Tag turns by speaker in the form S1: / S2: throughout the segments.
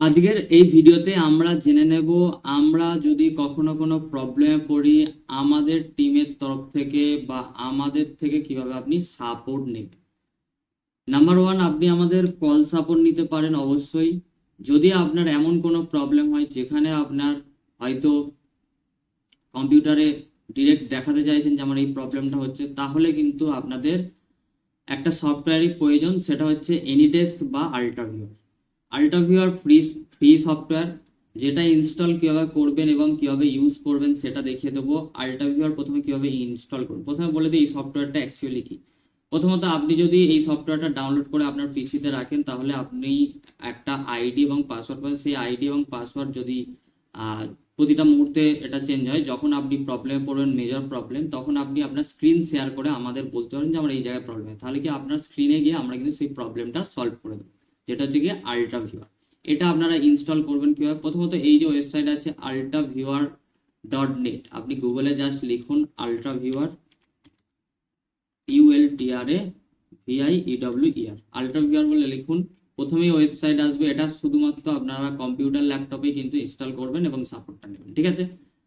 S1: আজকের এই ভিডিওতে আমরা জেনে নেব, আমরা যদি কখনো কোনো প্রবলেমে পড়ি, আমাদের টিমের তরফ থেকে বা আমাদের থেকে কীভাবে আপনি সাপোর্ট নেবেন। নাম্বার ওয়ান আপনি আমাদের কল সাপোর্ট নিতে পারেন অবশ্যই। যদি আপনার এমন কোনো প্রবলেম হয়, যেখানে আপনার হয়তো কম্পিউটারে ডিরেক্ট দেখাতে চাইছেন যে আমার এই প্রবলেমটা হচ্ছে, তাহলে কিন্তু আপনাদের একটা সফটওয়্যারই প্রয়োজন, সেটা হচ্ছে এনিডেস্ক বা আল্ট্রাভিউর আল্ট্রাভিউর ফ্রি ফ্রি সফটওয়্যার যেটা ইনস্টল কীভাবে করবেন এবং কীভাবে ইউজ করবেন সেটা দেখিয়ে দেবো। আল্ট্রাভিউর প্রথমে কীভাবে ইনস্টল করবেন? প্রথমে বলে দিই এই সফটওয়্যারটা অ্যাকচুয়ালি কী? প্রথমত আপনি যদি এই সফটওয়্যারটা ডাউনলোড করে আপনার পিসিতে রাখেন, তাহলে আপনি একটা আইডি এবং পাসওয়ার্ড পাবেন। সেই আইডি এবং পাসওয়ার্ড যদি প্রতিটা মুহূর্তে এটা চেঞ্জ হয়, যখন আপনি প্রবলেমে পড়বেন মেজর প্রবলেম তখন আপনি আপনার স্ক্রিন শেয়ার করে আমাদের বলতে পারেন যে আমার এই জায়গায় প্রবলেম তাহলে কি আপনার স্ক্রিনে গিয়ে আমরা কিন্তু সেই প্রবলেমটা সলভ করে দেবো। যেটা হচ্ছে গিয়ে আল্ট্রা ভিউয়ার এটা আপনারা ইনস্টল করবেন কীভাবে? প্রথমত এই যে ওয়েবসাইট আছে আল্ট্রা ভিউয়ার ডট নেট আপনি গুগলে জাস্ট লিখুন UltraViewer U L T R A V I E W E R UltraViewer বলে লিখুন। প্রথমেই ওয়েবসাইট আসবে। এটা শুধুমাত্র আপনারা কম্পিউটার ল্যাপটপে কিন্তু ইনস্টল করবেন এবং সাপোর্টটা নেবেন। ঠিক আছে?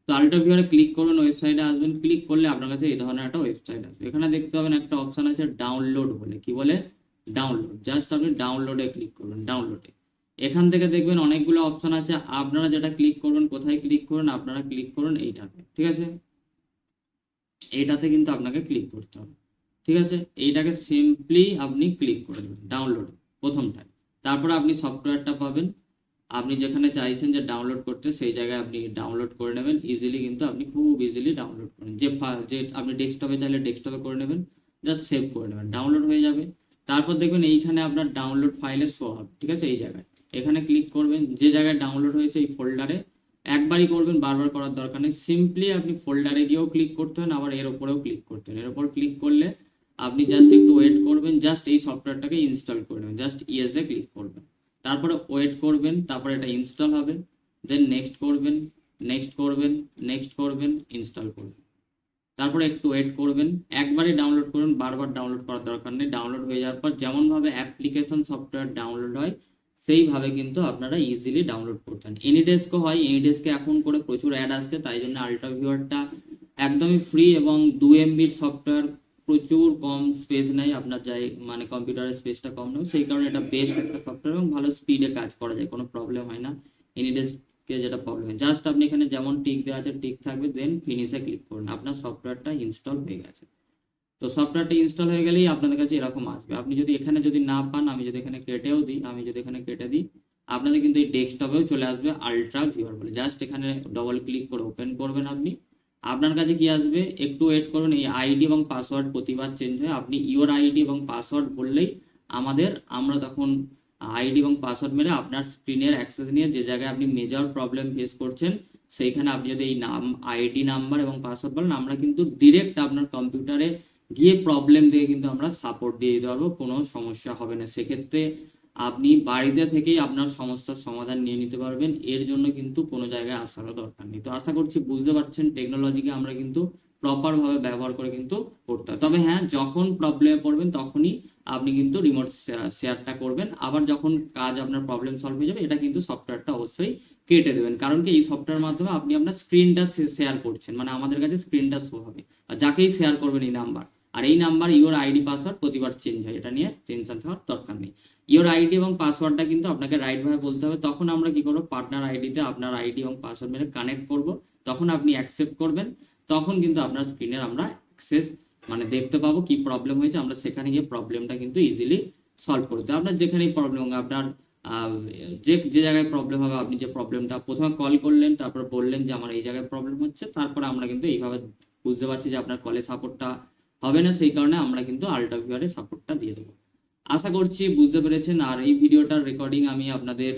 S1: তো আল্ট্রা ভিউয়ারে ক্লিক করবেন ওয়েবসাইটে আসবেন। ক্লিক করলে আপনার কাছে এই ধরনের একটা ওয়েবসাইট আসবে। এখানে দেখতে পাবেন একটা অপশান আছে ডাউনলোড বলে। কি বলে? ডাউনলোড জাস্ট আপনি ডাউনলোডে ক্লিক করবেন ডাউনলোডে এখান থেকে দেখবেন অনেকগুলো অপশন আছে, আপনারা যেটা ক্লিক করবেন, কোথায় ক্লিক করুন আপনারা ক্লিক করুন এইটাতে, ঠিক আছে? এইটাতে কিন্তু আপনাকে ক্লিক করতে হবে, ঠিক আছে? এইটাকে সিম্পলি আপনি ক্লিক করে দেবেন ডাউনলোড প্রথমটায়। তারপরে আপনি সফটওয়্যারটা পাবেন, আপনি যেখানে চাইছেন যে ডাউনলোড করতে, সেই জায়গায় আপনি ডাউনলোড করে নেবেন ইজিলি কিন্তু আপনি খুব ইজিলি ডাউনলোড করেন। যে যে আপনি ডেস্কটপে চাইলে ডেস্কটপে করে নেবেন জাস্ট সেভ করে নেবেন ডাউনলোড হয়ে যাবে। তারপর দেখবেন এইখানে আপনার ডাউনলোড ফাইলে শো হবে, ঠিক আছে? এই জায়গায়। এখানে ক্লিক করবেন, যে জায়গায় ডাউনলোড হয়েছে এই ফোল্ডারে একবারই করবেন, বারবার করার দরকার নেই। সিম্পলি আপনি ফোল্ডারে গিয়েও ক্লিক করতে হন আবার এর উপরেও ক্লিক করতে হন এর উপর ক্লিক করলে আপনি জাস্ট একটু ওয়েট করবেন জাস্ট এই সফটওয়্যারটাকে ইনস্টল করে নেবেন। জাস্ট ইয়েসে ক্লিক করবেন। তারপরে ওয়েট করবেন, তারপরে এটা ইনস্টল হবে। দেন নেক্সট করবেন নেক্সট করবেন নেক্সট করবেন ইনস্টল করবেন। তারপরে একটু ওয়েট করবেন। একবারই ডাউনলোড করুন, বারবার ডাউনলোড করার দরকার নেই। ডাউনলোড হয়ে যাওয়ার পর যেমনভাবে অ্যাপ্লিকেশন সফটওয়্যার ডাউনলোড হয়, সেইভাবে কিন্তু আপনারা ইজিলি ডাউনলোড করতেন এনিডেস্কও হয় এনিডেস্কে এখন করে প্রচুর অ্যাড আসছে, তাই জন্য আল্ট্রা ভিউয়ারটা একদমই ফ্রি এবং দু এমবির সফটওয়্যার প্রচুর কম স্পেস নেয়। আপনার যাই মানে কম্পিউটারের স্পেসটা কম নেই সেই কারণে এটা বেস্ট একটা সফটওয়্যার এবং ভালো স্পিডে কাজ করা যায়, কোনো প্রবলেম হয় না। এনিডেস্কে যেটা প্রবলেম জাস্ট আপনি এখানে যেমন টিক দেওয়া আছে টিক থাকবে দেন ফিনিশে ক্লিক করুন। আপনার সফটওয়্যারটা ইনস্টল হয়ে গেছে। তো সফটওয়্যারটা ইনস্টল হয়ে গেলেই আপনাদের কাছে এরকম আসবে। আপনি যদি এখানে যদি না পান, আমি যদি এখানে কেটেও দিই, আমি যদি এখানে কেটে দিই, আপনাদের কিন্তু এই ডেস্কটপেও চলে আসবে আলট্রা ভিউয়ার বলে। জাস্ট এখানে ডবল ক্লিক করে ওপেন করবেন আপনি। আপনার কাছে কি আসবে? একটু ওয়েট করুন, এই আইডি এবং পাসওয়ার্ড প্রতিবার চেঞ্জ হয়। আপনি ইওর আইডি এবং পাসওয়ার্ড বললেই আমাদের, আমরা তখন আইডি এবং পাসওয়ার্ড মেরে আপনার স্ক্রিনের অ্যাক্সেস নিয়ে যে জায়গায় আপনি মেজর প্রবলেম ফেস করছেন, সেইখানে আপনি যদি এই নাম, আইডি নাম্বার এবং পাসওয়ার্ড বলেন, আমরা কিন্তু ডিরেক্ট আপনার কম্পিউটারে গিয়ে প্রবলেম দিয়ে কিন্তু আমরা সাপোর্ট দিয়ে দিতে পারব, কোনো সমস্যা হবে না। সেক্ষেত্রে আপনি বাড়িতে থেকেই আপনার সমস্যার সমাধান নিয়ে নিতে পারবেন, এর জন্য কিন্তু কোনো জায়গায় আসারও দরকার নেই। তো আশা করছি বুঝতে পারছেন টেকনোলজিকে আমরা কিন্তু প্রপারভাবে ব্যবহার করে কিন্তু করতে হয়। তবে হ্যাঁ যখন প্রবলেমে পড়বেন তখনই আপনি কিন্তু রিমোট শেয়ারটা করবেন। আবার যখন কাজ আপনার প্রবলেম সলভ হয়ে যাবে, এটা কিন্তু সফটওয়্যারটা অবশ্যই কেটে দেবেন। কারণ কি, এই সফটওয়্যার মাধ্যমে আপনি আপনার স্ক্রিনটা শেয়ার করছেন। মানে আমাদের কাছে স্ক্রিনটা শো হবে। আর যাকেই শেয়ার করবেন এই নাম্বার আর এই নাম্বার ইওর আইডি পাসওয়ার্ড প্রতিবার চেঞ্জ হয়। এটা নিয়ে টেনশন থাকার দরকার নেই। ইওর আইডি এবং পাসওয়ার্ডটা কিন্তু আপনাকে রাইট ভাবে বলতে হবে। তখন আমরা কি করব পার্টনার আইডিতে আপনার আইডি এবং পাসওয়ার্ড মেরে কানেক্ট করব। তখন আপনি অ্যাকসেপ্ট করবেন। তখন কিন্তু আপনার স্ক্রিনের আমরা অ্যাক্সেস মানে দেখতে পাবো কি প্রবলেম হয়েছে, আমরা সেখানে গিয়ে প্রবলেমটা কিন্তু ইজিলি সলভ করতে আপনার যেখানেই প্রবলেম হবে আপনার যে যে জায়গায় প্রবলেম হবে, আপনি যে প্রবলেমটা প্রথমে কল করলেন, তারপর বললেন যে আমার এই জায়গায় প্রবলেম হচ্ছে, তারপরে আমরা কিন্তু এইভাবে বুঝতে পারছি যে আপনার কলে সাপোর্টটা হবে না, সেই কারণে আমরা কিন্তু আল্ট্রা ভিউয়ারে সাপোর্টটা দিয়ে দেবো। আশা করছি বুঝতে পেরেছেন। আর এই ভিডিওটার রেকর্ডিং আমি আপনাদের,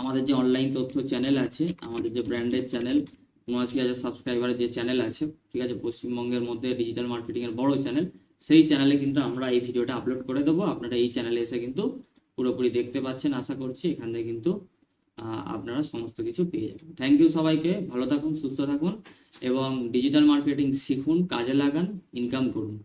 S1: আমাদের যে অনলাইন তথ্য চ্যানেল আছে, আমাদের যে ব্র্যান্ডের চ্যানেল উনআশি হাজার সাবস্ক্রাইবারের যে চ্যানেল আছে, ঠিক আছে, পশ্চিমবঙ্গের মধ্যে ডিজিটাল মার্কেটিং এর বড় চ্যানেল সেই চ্যানেলে কিন্তু আমরা এই ভিডিওটা আপলোড করে দেবো। আপনারা এই চ্যানেলে এসে কিন্তু পুরোপুরি দেখতে পাচ্ছেন, আশা করছি এখান থেকে কিন্তু আপনারা সমস্ত কিছু পেয়ে যাবেন। থ্যাংক ইউ সবাইকে, ভালো থাকুন, সুস্থ থাকুন, এবং ডিজিটাল মার্কেটিং শিখুন, কাজে লাগান ইনকাম করুন।